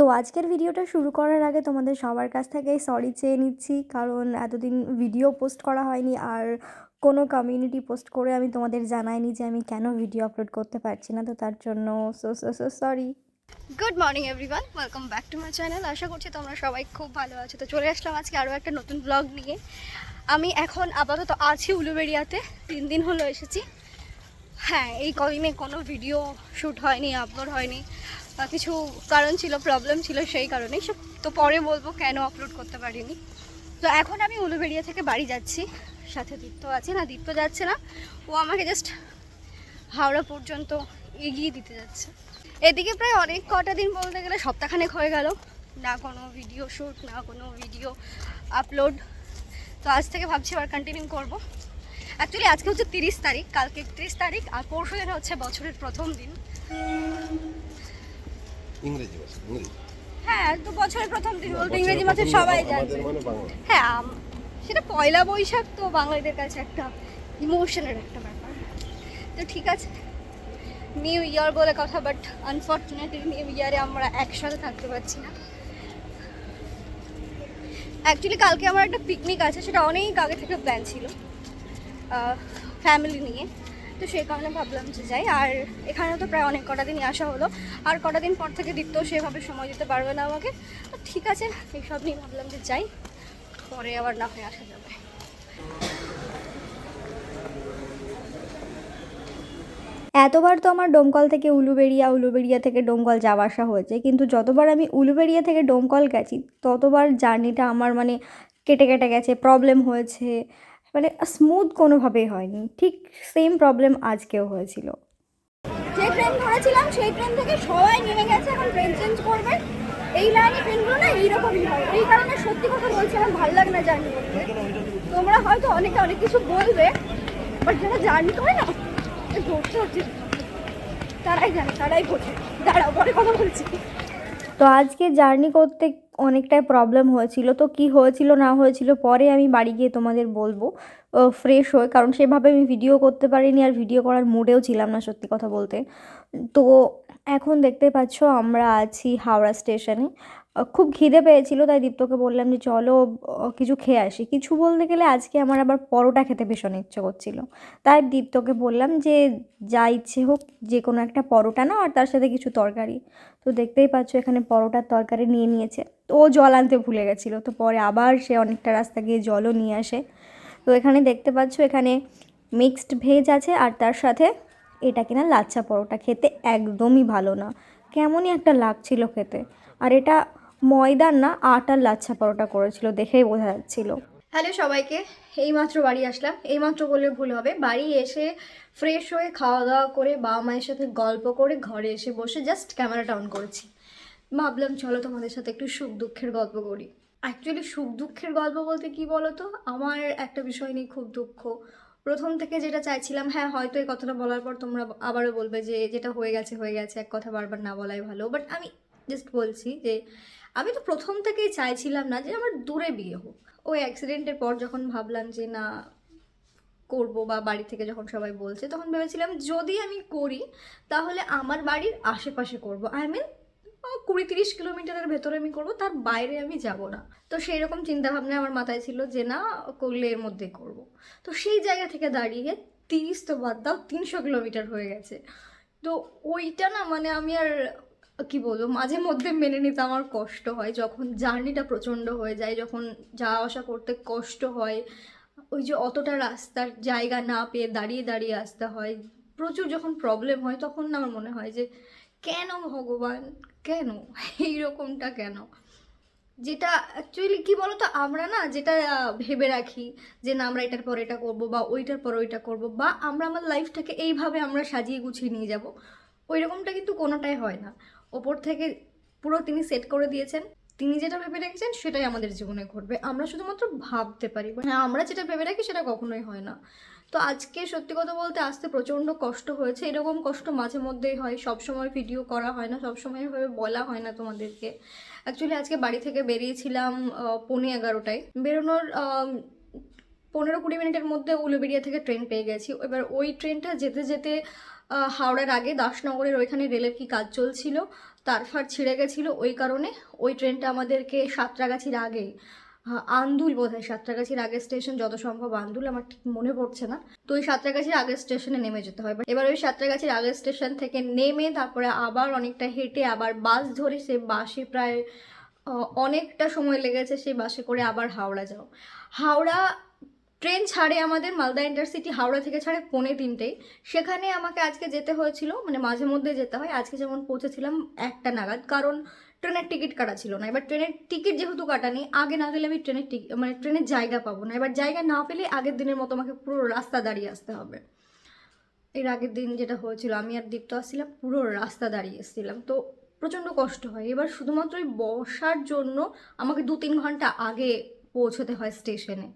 তো আজকের ভিডিওটা শুরু করার আগে তোমাদের সবার কাছ থেকেই সরি চেয়ে নিচ্ছি। কারণ এতদিন ভিডিও পোস্ট করা হয়নি আর কোনো কমিউনিটি পোস্ট করে আমি তোমাদের জানাইনি যে আমি কেন ভিডিও আপলোড করতে পারছি না, তো তার জন্য so so so sorry good morning everyone welcome back to my channel আশা করছি তোমরা সবাই খুব ভালো আছো। তো চলে আসলাম আজকে আরও একটা নতুন ব্লগ নিয়ে। আমি এখন আপাতত আছি উলুবেড়িয়াতে। তিন দিন হলো এসেছি। হ্যাঁ এই কদিনে কোনো ভিডিও শ্যুট হয়নি আপলোড হয়নি। কিছু কারণ ছিল প্রবলেম ছিল সেই কারণেই সব তো পরে বলব কেন আপলোড করতে পারিনি। তো এখন আমি উলুবেড়িয়া থেকে বাড়ি যাচ্ছি। সাথে দীপ্ত আছে না, দীপ্ত যাচ্ছে না। ও আমাকে জাস্ট হাওড়া পর্যন্ত এগিয়ে দিতে যাচ্ছে। এদিকে প্রায় অনেক কটা দিন বলতে গেলে সপ্তাহখানেক হয়ে গেল। না কোনো ভিডিও শ্যুট না কোনো ভিডিও আপলোড তো আজ থেকে ভাবছি আবার কন্টিনিউ করব। অ্যাকচুয়ালি আজকে হচ্ছে তিরিশ তারিখ কালকে একত্রিশ তারিখ আর পরশু দিন হচ্ছে বছরের প্রথম দিন। ইংরেজি হ্যাঁ তো বছরের প্রথম দিন বলতে ইংরেজি মাসে সবাই আমাদের মানে হ্যাঁ সেটা পয়লা বৈশাখ তো বাঙালিদের কাছে একটা ইমোশনের একটা ব্যাপার। তো ঠিক আছে নিউ ইয়ার বলে কথা বাট আনফর্চুনেটলি নিউ ইয়ারে আমরা একসাথে থাকতে পারছি না। অ্যাকচুয়ালি কালকে আমার একটা পিকনিক আছে সেটা অনেক আগে থেকে প্ল্যান ছিল। ফ্যামিলি নিয়ে। তো সেই কারণে ভাবলাম যে যাই, আর এখানে তো প্রায় অনেক কটা দিনই আসা হলো। আর কটা দিন পর থেকে দীপ্ত সেভাবে সময় দিতে পারবে না আমাকে। তো ঠিক আছে, এইসব নিয়ে ভাবলাম যে যাই, পরে আবার না হয়ে আসা যাবে। এতবার তো আমার ডোমকল থেকে উলুবেড়িয়া উলুবেড়িয়া থেকে ডোমকল যাওয়া আসা হয়েছে। কিন্তু যতবার আমি উলুবেড়িয়া থেকে ডোমকল গেছি, ততবার জার্নিটা আমার মানে কেটে কেটে গেছে প্রবলেম হয়েছে। মানে স্মুথ কোনোভাবেই হয়নি। ঠিক সেম প্রবলেম আজকেও হয়েছিল। যে ট্রেন ধরেছিলাম, সেই ট্রেন থেকে সবাই নেমে গেছে, এখন ট্রেন চেঞ্জ করবে। এই লাইনে ট্রেনগুলো না এইরকমই হয়। এই কারণে সত্যি কথা বলছি, আমার ভালো লাগে না জার্নি করতে। তোমরা হয়তো অনেকে অনেক কিছু বলবে বাট যারা জার্নি করে না ধরতে হচ্ছে। তারাই জানে, তারাই বোঝে। দাঁড়াও, পরে কথা বলছি। তো আজকে জার্নি করতে অনেকটাই প্রবলেম হয়েছিল। তো কি হয়েছিল, না হয়েছিল, পরে আমি বাড়ি গিয়ে তোমাদের বলব। ফ্রেশ হয়ে কারণ সেভাবে আমি ভিডিও করতে পারিনি আর ভিডিও করার মুডেও ছিলাম না, সত্যি কথা বলতে। তো এখন দেখতে পাচ্ছ আমরা আছি হাওড়া স্টেশনে। খুব খিদে পেয়েছিল, তাই দীপ্তকে বললাম যে চলো কিছু খেয়ে আসি। কিছু বলতে গেলে আজকে আমার আবার পরোটা খেতে ভীষণ ইচ্ছে করছিল। তাই দীপ্তকে বললাম যে যা ইচ্ছে হোক, যে কোনো একটা পরোটা না আর তার সাথে কিছু তরকারি। তো দেখতেই পাচ্ছ এখানে পরোটার তরকারি নিয়ে নিয়েছে। তো ও জল আনতে ভুলে গেছিল, তো পরে আবার সে অনেকটা রাস্তা গিয়ে জলও নিয়ে আসে। তো এখানে দেখতে পাচ্ছ এখানে মিক্সড ভেজ আছে আর তার সাথে এটা কিনা লাচ্ছা পরোটা খেতে একদমই ভালো না। কেমনই একটা লাগছিল খেতে। আর এটা ময়দার না, আটার লাচ্ছা পরোটা করেছিল দেখেই বোঝা যাচ্ছিল। হ্যালো সবাইকে, এইমাত্র বাড়ি আসলাম। এইমাত্র বললে ভুল হবে। বাড়ি এসে ফ্রেশ হয়ে খাওয়া দাওয়া করে বাবা মায়ের সাথে গল্প করে ঘরে এসে বসে জাস্ট ক্যামেরাটা অন করেছি। ভাবলাম চলো তোমাদের সাথে একটু সুখ দুঃখের গল্প করি। অ্যাকচুয়ালি সুখ দুঃখের গল্প বলতে কি বলো তো আমার একটা বিষয় নিয়ে খুব দুঃখ। প্রথম থেকে যেটা চাইছিলাম হ্যাঁ হয়তো এই কথাটা বলার পর তোমরা আবারও বলবে যে যেটা হয়ে গেছে হয়ে গেছে, এক কথা বারবার না বলাই ভালো। বাট আমি জাস্ট বলছি যে, আমি তো প্রথম থেকেই চাইছিলাম না যে আমার দূরে বিয়ে হোক। ওই অ্যাক্সিডেন্টের পর যখন ভাবলাম যে না, করব বা বাড়ি থেকে যখন সবাই বলছে, তখন ভেবেছিলাম যদি আমি করি, তাহলে আমার বাড়ির আশেপাশে করব। আই মিন কুড়ি তিরিশ কিলোমিটারের ভেতরে আমি করব, তার বাইরে আমি যাব না। তো সেই রকম চিন্তাভাবনা আমার মাথায় ছিল যে না, করলে এর মধ্যে করব। তো সেই জায়গা থেকে দাঁড়িয়ে তিরিশ তো বাদ দাও, তিনশো কিলোমিটার হয়ে গেছে। তো ওইটা না মানে আমি আর, কি বলব, মাঝে মধ্যে মেনে নিতে আমার কষ্ট হয়। যখন জার্নিটা প্রচণ্ড হয়ে যায়, যখন যাওয়া আসা করতে কষ্ট হয়, ওই যে অতটা রাস্তার জায়গা না পেয়ে দাঁড়িয়ে দাঁড়িয়ে আসতে হয়, প্রচুর যখন প্রবলেম হয়, তখন না আমার মনে হয় যে কেন ভগবান? কেন? এইরকমটা কেন? যেটা অ্যাকচুয়ালি কি বলতো? আমরা না যেটা ভেবে রাখি যে না, আমরা এটার পর এটা করব বা ওইটার পর ওইটা করব বা আমরা আমার লাইফটাকে এইভাবে আমরা সাজিয়ে গুছিয়ে নিয়ে যাব ওই রকমটা কিন্তু কোনোটাই হয় না। ওপর থেকে পুরো তিনি সেট করে দিয়েছেন। তিনি যেটা ভেবে রেখেছেন সেটাই আমাদের জীবনে ঘটবে। আমরা শুধুমাত্র ভাবতে পারি। হ্যাঁ আমরা যেটা ভেবে রাখি সেটা কখনোই হয় না। তো আজকে সত্যি কথা বলতে আসতে প্রচণ্ড কষ্ট হয়েছে। এরকম কষ্ট মাঝে মধ্যেই হয় সব সময় ভিডিও করা হয় না সব সময় এভাবে বলা হয় না তোমাদেরকে। অ্যাকচুয়ালি আজকে বাড়ি থেকে বেরিয়েছিলাম পৌনে এগারোটায়। বেরোনোর পনেরো কুড়ি মিনিটের মধ্যে উলুবেড়িয়া থেকে ট্রেন পেয়ে গেছি। এবার ওই ট্রেনটা যেতে যেতে হাওড়ার আগে দাসনগরের ওইখানে রেলের কি কাজ চলছিল তার ফার ছিঁড়ে গেছিল। ওই কারণে ওই ট্রেনটা আমাদেরকে সাঁতরাগাছির আগে আহ, আন্দুল বোধ হয় সাঁতরাগাছির আগের স্টেশন যত সম্ভব আন্দুল, আমার ঠিক মনে পড়ছে না। তো ওই সাঁতরাগাছির আগের স্টেশনে নেমে যেতে হয়। এবার ওই সাঁতরাগাছির আগের স্টেশন থেকে নেমে তারপরে আবার অনেকটা হেঁটে আবার বাস ধরে সে বাসে প্রায় অনেকটা সময় লেগেছে সেই বাসে করে আবার হাওড়া যাও হাওড়া ট্রেন ছাড়ে আমাদের, মালদা ইন্টারসিটি হাওড়া থেকে ছাড়ে পৌনে তিনটেই সেখানে আমাকে আজকে যেতে হয়েছিল মানে মাঝে মধ্যে যেতে হয়। আজকে যেমন পৌঁছেছিলাম একটা নাগাদ। কারণ ট্রেনের টিকিট কাটা ছিল না। এবার ট্রেনের টিকিট যেহেতু কাটা নেই আগে না গেলে আমি ট্রেনের টিকিট মানে ট্রেনের জায়গা পাবো না। এবার জায়গা না পেলে আগের দিনের মতো আমাকে পুরো রাস্তা দাঁড়িয়ে আসতে হবে। এর আগের দিন যেটা হয়েছিল, আমি আর দীপ্ত আসছিলাম, পুরো রাস্তা দাঁড়িয়ে এসেছিলাম। তো প্রচণ্ড কষ্ট হয়। এবার শুধুমাত্র ওই বসার জন্য আমাকে দু তিন ঘণ্টা আগে পৌঁছতে হয় স্টেশনে।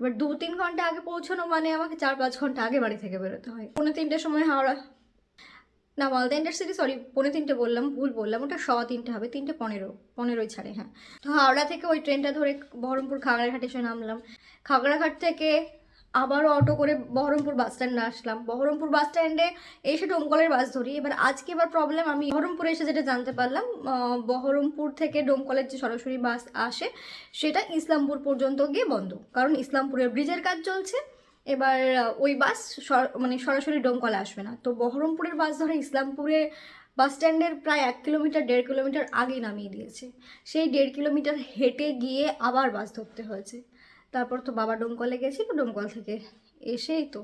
এবার দু তিন ঘণ্টা আগে পৌঁছানো মানে আমাকে চার পাঁচ ঘণ্টা আগে বাড়ি থেকে বেরোতে হয়। পৌনে তিনটের সময় হাওড়া না মালদা ইন্টারসিটি সরি পৌনে তিনটে বললাম, ভুল বললাম, ওটা সওয়া তিনটে হবে, তিনটে পনেরো, পনেরোই ছাড়ে হ্যাঁ। তো হাওড়া থেকে ওই ট্রেনটা ধরে বহরমপুর খাগড়াঘাট এসে নামলাম। খাগড়াঘাট থেকে আবারও অটো করে বহরমপুর বাস স্ট্যান্ডে আসলাম। বহরমপুর বাস স্ট্যান্ডে এসে ডোমকলের বাস ধরি। এবার আজকে এবার প্রবলেম আমি বহরমপুরে এসে যেটা জানতে পারলাম বহরমপুর থেকে ডোমকলের যে সরাসরি বাস আসে, সেটা ইসলামপুর পর্যন্ত গিয়ে বন্ধ। কারণ ইসলামপুরের ব্রিজের কাজ চলছে। এবার ওই বাস মানে সরাসরি ডোমকলে আসবে না। তো বহরমপুরের বাস ধরে ইসলামপুরে বাস স্ট্যান্ডের প্রায় এক কিলোমিটার, দেড় কিলোমিটার আগে নামিয়ে দিয়েছে। সেই দেড় কিলোমিটার হেঁটে গিয়ে আবার বাস ধরতে হয়েছে। তারপর তো বাবা ডোমকলে গেছিল, ডোমকল থেকে এসেই তো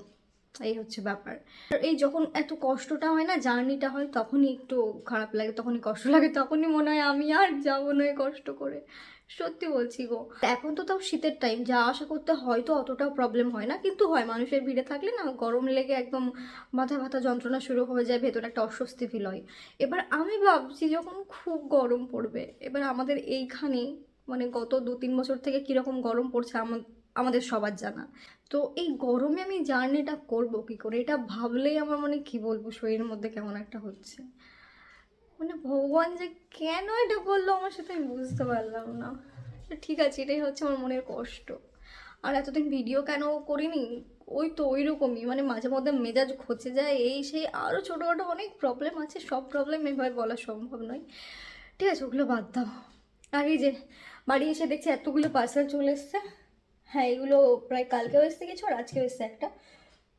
এই হচ্ছে ব্যাপার। এই যখন এত কষ্টটা হয় না, জার্নিটা হয়, তখনই একটু খারাপ লাগে, তখনই কষ্ট লাগে, তখনই মনে হয় আমি আর যাব না কষ্ট করে। সত্যি বলছি গো। এখন তো তাও শীতের টাইম যা আশা করতে হয়তো অতটাও প্রবলেম হয় না, কিন্তু হয়, মানুষের ভিড়ে থাকলে না গরম লেগে একদম মাথা ব্যথা যন্ত্রণা শুরু হয়ে যায়, ভেতরে একটা অস্বস্তি ফিল হয়। এবার আমি ভাবছি যখন খুব গরম পড়বে, এবার আমাদের এইখানে মানে গত দু তিন বছর থেকে কীরকম গরম পড়ছে, আমা- আমাদের সবার জানা। তো এই গরমে আমি জার্নিটা করব কি করে? এটা ভাবলেই আমার মানে কি বলব? শরীরের মধ্যে কেমন একটা হচ্ছে। মানে ভগবান যে কেন এটা বলল আমার সাথে আমি বুঝতে পারলাম না। ঠিক আছে, এটাই হচ্ছে আমার মনের কষ্ট। আর এতদিন ভিডিও কেন করিনি? ওই তো ওই রকমই মানে মাঝে মধ্যে মেজাজ খচে যায়, এই সেই আরও ছোটোখাটো অনেক প্রবলেম আছে। সব প্রবলেম এভাবে বলা সম্ভব নয়। ঠিক আছে, ওগুলো বাদ দাও। আর এই যে বাড়ি এসে দেখছি এতগুলো পার্সেল চলে এসছে। হ্যাঁ এগুলো প্রায় কালকেও এসছে কিছু আর আজকেও এসছে একটা।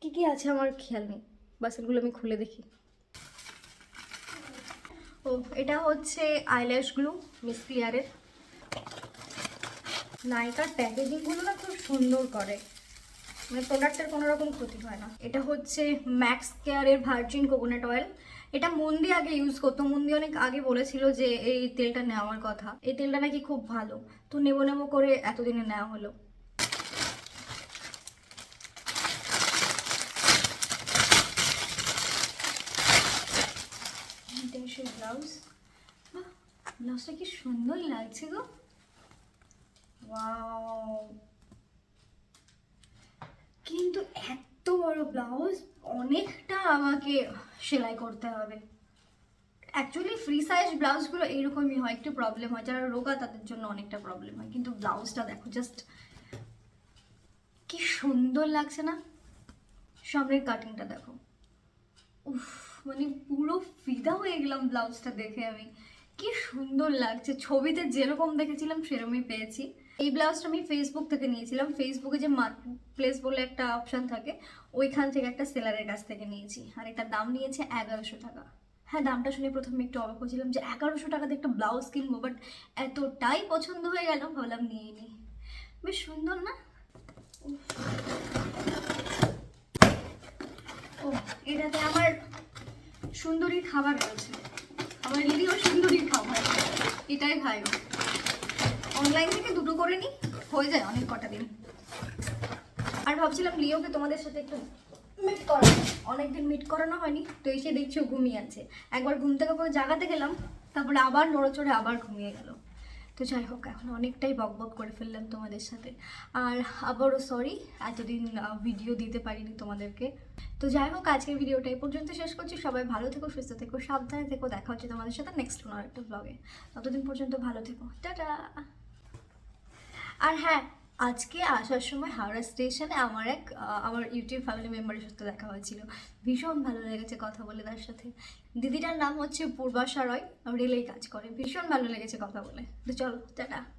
কী কী আছে আমার খেয়াল নেই। পার্সেলগুলো আমি খুলে দেখি। ও, এটা হচ্ছে আইল্যাশ গ্লু মিস ক্লিয়ারের নাইকার প্যাকেজিংগুলো না খুব সুন্দর করে। মানে প্রোডাক্টের কোনো রকম ক্ষতি হয় না। এটা হচ্ছে ম্যাক্স কেয়ারের ভার্জিন কোকোনাট অয়েল। এটা মন্দি আগে ইউজ করতো। মন্দি অনেক আগে বলেছিল যে এই তেলটা নেওয়ার কথা। এই তেলটা নাকি খুব ভালো। তো নেব নেব করে এতদিনে নেওয়া হলো। এসে ব্লাউজ? ব্লাউজটা কি সুন্দর লাগছে গো। কিন্তু এত বড় ব্লাউজ, অনেকটা আমাকে সেলাই করতে হবে। অ্যাকচুয়ালি ফ্রি সাইজ ব্লাউজগুলো এইরকমই হয়, একটু প্রবলেম হয়। যারা রোগা, তাদের জন্য অনেকটা প্রবলেম হয়। কিন্তু ব্লাউজটা দেখো জাস্ট কি সুন্দর লাগছে না? সামনের কাটিংটা দেখো। উফ। মানে পুরো ফিদা হয়ে গেলাম ব্লাউজটা দেখে আমি। কি সুন্দর লাগছে। ছবিতে যেরকম দেখেছিলাম, সেরকমই পেয়েছি। এই ব্লাউজটা আমি ফেসবুক থেকে নিয়েছিলাম। ফেসবুকে যে মার্কেট প্লেস বলে একটা অপশান থাকে, ওইখান থেকে একটা সেলারের কাছ থেকে নিয়েছি। আর এটার দাম নিয়েছে এগারোশো টাকা। হ্যাঁ দামটা শুনে প্রথমে একটু অবাক হয়েছিলাম যে এগারোশো টাকাতে একটা ব্লাউজ কিনবো বাট এতটাই পছন্দ হয়ে গেল, ভাবলাম নিয়ে নিই। বেশ সুন্দর না। ও এটাতে আমার সুন্দরী খাবার রয়েছে। আমার দিদিও সুন্দরী খাবার। এটাই ভাই। অনলাইন থেকে দুটো করে নিই হয়ে যায় অনেক কটা দিন। আর ভাবছিলাম লিওকে তোমাদের সাথে একটু মিট করানো অনেকদিন মিট করানো হয়নি, তো এসে দেখছি ও ঘুমিয়ে আছে। একবার ঘুম থেকে কোনো জাগাতে গেলাম, তারপরে আবার নড়েচড়ে আবার ঘুমিয়ে গেল। তো যাই হোক, এখন অনেকটাই বকবক করে ফেললাম তোমাদের সাথে। আর আবারও সরি এতদিন ভিডিও দিতে পারিনি তোমাদেরকে। তো যাই হোক, আজকের ভিডিওটা এই পর্যন্ত শেষ করছি। সবাই ভালো থেকো, সুস্থ থেকো, সাবধানে থেকো। দেখা হচ্ছে তোমাদের সাথে নেক্সট কোনো একটা ব্লগে ততদিন পর্যন্ত ভালো থেকো। টাটা! আর হ্যাঁ আজকে আসার সময় হাওড়া স্টেশনে আমার এক আমার ইউটিউব ফ্যামিলি মেম্বারের সাথে দেখা হয়েছিল। ভীষণ ভালো লেগেছে কথা বলে তার সাথে। দিদিটার নাম হচ্ছে পূর্বাশা রয়, রেলেই কাজ করে। ভীষণ ভালো লেগেছে কথা বলে। তো চলো, টাটা।